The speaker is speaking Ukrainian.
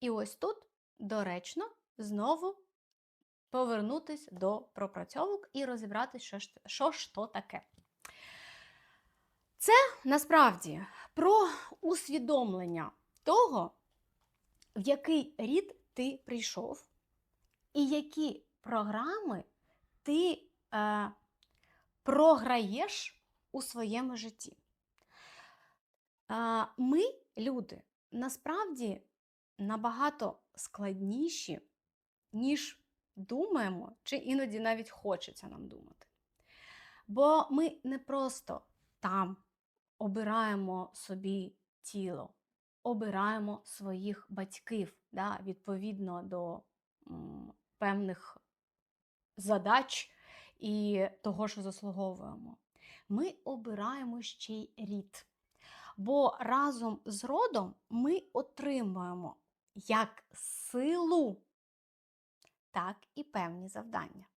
І ось тут доречно знову повернутись до пропрацьовок і розібратися, що ж, що то таке. Це насправді про усвідомлення того, в який рід ти прийшов, і які програми ти е, програєш у своєму житті. Е, ми, люди, насправді набагато складніші, ніж думаємо, чи іноді навіть хочеться нам думати. Бо ми не просто там обираємо собі тіло, обираємо своїх батьків да, відповідно до м, певних задач і того, що заслуговуємо. Ми обираємо ще й рід. Бо разом з родом ми отримуємо як силу, так і певні завдання.